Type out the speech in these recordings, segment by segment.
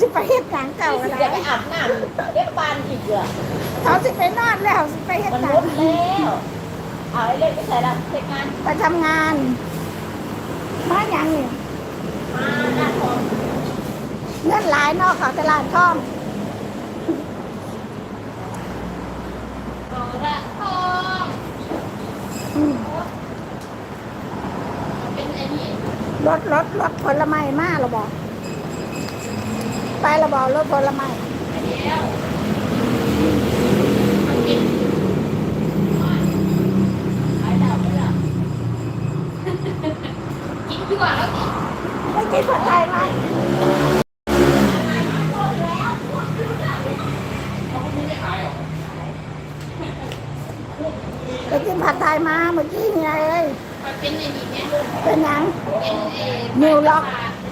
สิไปเฮ็ดหยังเก่าสิอะไรจะไปอาบน้ำเก็บปานอีกเหรอเขาสิไปนอนแล้วสิไปเฮ็ดมันหยัลงดแล้วเอาไอ้เล็กไปใส่ละเสร็จงานไปทำงานมาหยังนี่มาหน้าทองเงินหลายเนอกเขาตลาดท่องทองละทองอืมเป็นไอ้นี่รถรถรถผลไม้มาเราบอก ไปเราบอกรถผลไม้ไอ้เดียวมันกินไอ้ดาวไม่หลับกินดีกว่าแล้วสิไปกินผัดไทยไหมไปกินผัดไทยมาเมื่อกี้นี่ไงเอ้ยมันเป็นไอ้นี่เนี่ยเป็นหยังเป็นไอ้นิวล็อก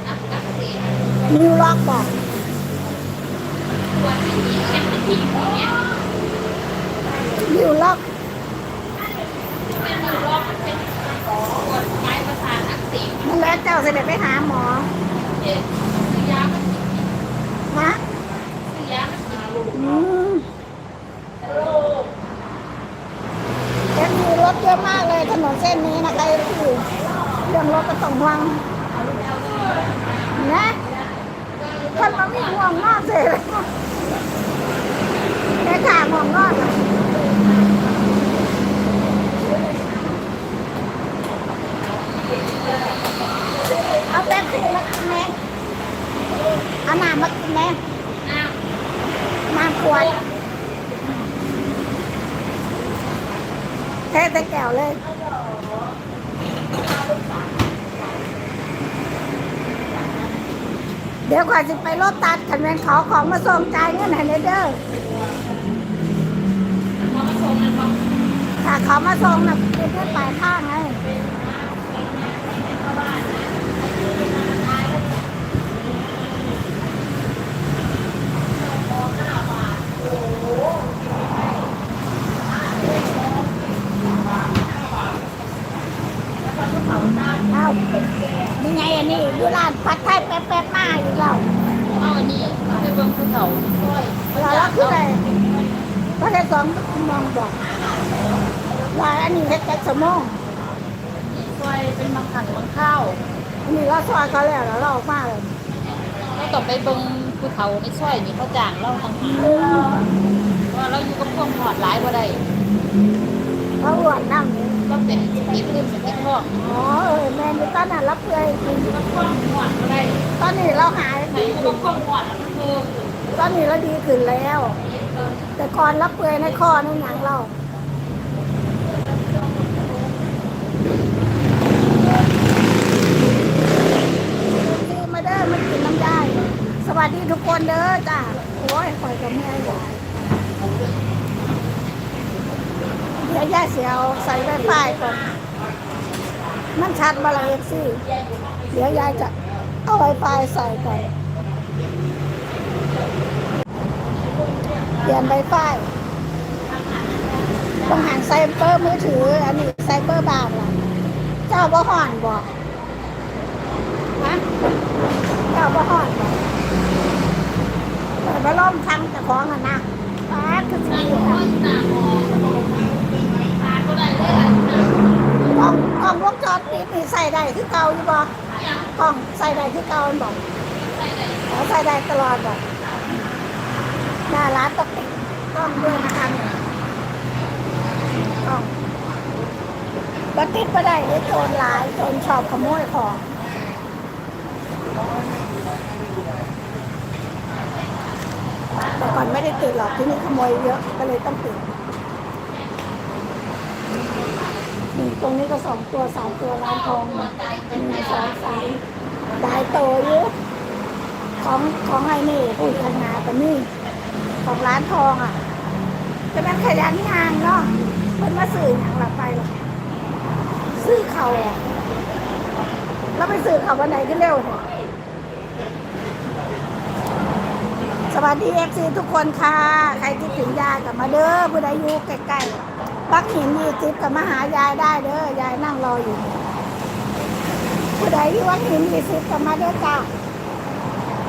อักอักเสบนิวล็อกบอกตัวที่มีเป็นที่ อย่างเงี้ยวล็อกเป็นนิวล็อกมันเป็นปวดไม้ประสาทอักเสบนั่แหละเจ้าเสด็จไปหาหมอยามันะซื้อยามันกินลูกอืมลูกเอ็มมีรถเยอะมากเลยถนนเส้นนี้นะใครรู้เรื่องรถก็ต้องห่วงนะท่านมันไม่ห่วงมากเลย แค่ขาห่วงงอดเอาแป๊บซี่มากินแม่เอาน้ำมากินแม่อ้าวน้ำขวดเทใส่แก้วเลย เดี๋ยวก่อนจะไปรถตัดกันแมนขอของมาส่งใจ่ยเงินให้เลยเด้อพอมาส่งนบอกถ้าขามาส่งนะเป็นแค่ปลายข้างไงเอา นี่ไงอันนี้อยู่ร้านผัดไทยแป๊บๆมาอยู่เราเอาอันนี้ไปเบิ่งภูเขาช่วยเราแล้วคืออะไรก็ได้สองมองบอกว่าอันนี้เฮ็ดแค่สมองช่วยเป็นบางขังบางข้าวอันนี้เราซอยเขาแล้วแล้วเราออกมาเลยเราต้องไปเบิ่งภูเขาในช่วยนี่เขาจ้างเราทางว่าเราอยู่กับพวกหอดหลายบ่ได้เขาอ้วนนั่งนี่ เราเป็นติดขึ้นเป็นติดท้องอ๋อเออแม่นี่ตอนนั้นรับเลยอยู่กับพวกหอดบ่ได้ตอนนี้เราหายใครดีอยู่ขึ้กันบพวดแล้วมันคือตอนนี้เราดีขึ้นแล้ว แต่ก่อนรับเปลือยในคอในหนังเราซื้อมาเด้อมันกินน้ำได้ สวัสดีทุกคนเด้อจ้าโอ้ยคอยกับแม่ยาย เดี๋ยวยาเสียวใส่ไวไฟก่อน มันชัดมาละเอฟซีเดี๋ยวยายจะเอาไวไฟใส่ก่อนเปลี่ยนไวไฟต้องหันไซเบอร์มือถือ อันนี้ไซเบอร์บางล่ะ เจ้าบ่ห่อนบอกฮะเจ้าบ่ห่อนบอกเปิดมาล่มทำแต่ของอะนะป้าคือสิอยู่ค่ะ กล้องกล้องวงจรปิดนี่ใส่ได้คือเก่าอยู่บ่กล้องใส่ได้คือเก่ามันบอกขอใส่ได้ตลอดบอกหน้าร้านต้องติดกล้องด้วยนะคะเนี่ยกล้องบัติดมาได้เลยโจรหลายโจรชอบขโมยของแต่ก่อนไม่ได้ติดหรอกที่นี่ขโมยเยอะก็เลยต้องติดนี่ ตรงนี้ก็สองตัวสามตัวร้านทองหนึ่งสองสามได้โตเยอะของของไอ้นี่อุ้ยขนาดแต่นี่ ของร้านทองอะจะเป็นขยันงานเนาะมันมาสื่ออย่างหลับไปหรอกซื้อเขาอะแล้วไปสื่อเขาวันไหนก็เร็วเนี่ย สวัสดีเอฟซีทุกคนค่ะ ใครคิดถึงยายกับมาเด้อผู้ใดอยู่ใกล้ๆปักหินยี่สิบกับมาหายายได้เด้อยายนั่งรออยู่ ผู้ใดอยู่วัดหินยี่สิบกับมาเด้อจ้า